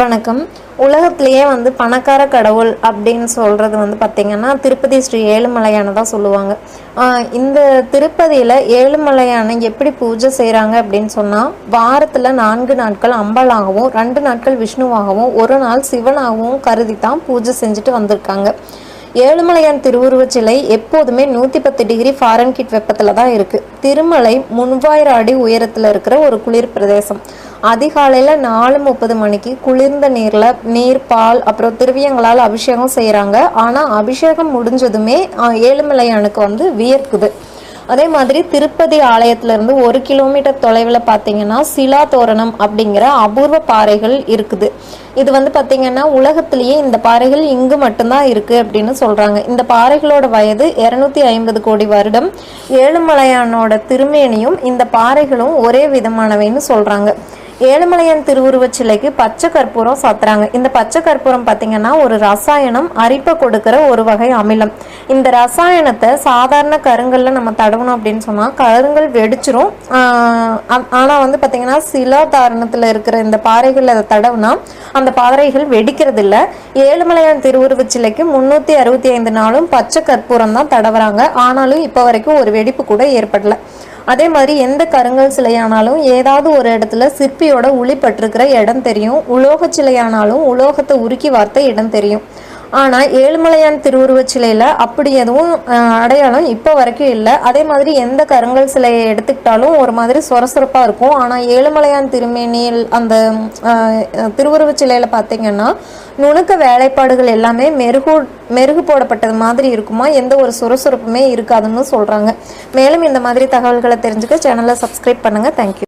வணக்கம். உலகத்திலேயே வந்து பணக்கார கடவுள் அப்படின்னு சொல்கிறது வந்து பார்த்திங்கன்னா திருப்பதி ஸ்ரீ ஏழுமலையானதான் சொல்லுவாங்க. இந்த திருப்பதியில் ஏழுமலையான எப்படி பூஜை செய்கிறாங்க அப்படின்னு சொன்னால் வாரத்தில் நான்கு நாட்கள் அம்பாளாகவும் ரெண்டு நாட்கள் விஷ்ணுவாகவும் ஒரு நாள் சிவனாகவும் கருதி தான் பூஜை செஞ்சுட்டு வந்திருக்காங்க. ஏழுமலையான் திருவுருவச் சிலை எப்போதுமே நூற்றி பத்து டிகிரி ஃபாரன்கிட் வெப்பத்தில் தான் இருக்குது திருமலை மூவாயிரம் அடி உயரத்தில் இருக்கிற ஒரு குளிர் பிரதேசம். அதிகாலையில் நாலு முப்பது மணிக்கு குளிர்ந்த நீரில் நீர் பால் அப்புறம் திருவியங்களால் அபிஷேகம் செய்கிறாங்க ஆனால் அபிஷேகம் முடிஞ்சதுமே ஏழுமலையானுக்கு வந்து வியர்க்குது. அதே மாதிரி திருப்பதி ஆலயத்திலிருந்து ஒரு கிலோமீட்டர் தொலைவில் பார்த்தீங்கன்னா சிலா தோரணம் அப்படிங்கிற அபூர்வ பாறைகள் இருக்குது. இது வந்து பார்த்தீங்கன்னா உலகத்திலேயே இந்த பாறைகள் இங்கு மட்டும்தான் இருக்குது அப்படின்னு சொல்கிறாங்க இந்த பாறைகளோட வயது இரநூத்தி ஐம்பது கோடி வருடம். ஏழுமலையானோட திருமேனியும் இந்த பாறைகளும் ஒரே விதமானவைன்னு சொல்கிறாங்க ஏழுமலையான் திருவுருவச் சிலைக்கு பச்சை கற்பூரம் சாத்துறாங்க. இந்த பச்சை கற்பூரம் பார்த்தீங்கன்னா ஒரு ரசாயனம் அரிப்பை கொடுக்கிற ஒரு வகை அமிலம். இந்த ரசாயனத்தை சாதாரண கருங்கல்ல நம்ம தடவணும் அப்படின்னு சொன்னால் கருங்கல் வெடிச்சிரும். ஆனால் வந்து பார்த்தீங்கன்னா சிலா தாரணத்தில் இருக்கிற இந்த பாறைகள் அதை தடவுனா அந்த பாறைகள் வெடிக்கிறதில்ல. ஏழுமலையான் திருவுருவச் சிலைக்கு முன்னூற்றி அறுபத்தி ஐந்து நாளும் பச்சை கற்பூரம் தான் தடவுறாங்க. ஆனாலும் இப்போ வரைக்கும் ஒரு வெடிப்பு கூட ஏற்படல. அதே மாதிரி எந்த கருங்கல் சிலையானாலும் ஏதாவது ஒரு இடத்துல சிற்பியோட உளிப்பட்டிருக்கிற இடம் தெரியும். உலோக சிலையானாலும் உலோகத்தை உருக்கி வார்த்த இடம் தெரியும். ஆனால் ஏழுமலையான் திருவுருவச் சிலையில் அப்படி எதுவும் அடையாளம் இப்போ வரைக்கும் இல்லை. அதே மாதிரி எந்த கருங்கல் சிலையை எடுத்துக்கிட்டாலும் ஒரு மாதிரி சொரசொரப்பாக இருக்கும். ஆனால் ஏழுமலையான் திருமேனியில் அந்த திருவுருவச் சிலையில் பார்த்தீங்கன்னா நுணுக்க வேலைப்பாடுகள் எல்லாமே மெருகு மெருகு போடப்பட்டது மாதிரி இருக்குமா? எந்த ஒரு சுறுசுறுப்புமே இருக்காதுன்னு சொல்கிறாங்க மேலும் இந்த மாதிரி தகவல்களை தெரிஞ்சுக்க சேனலை சப்ஸ்கிரைப் பண்ணுங்கள் தேங்க்யூ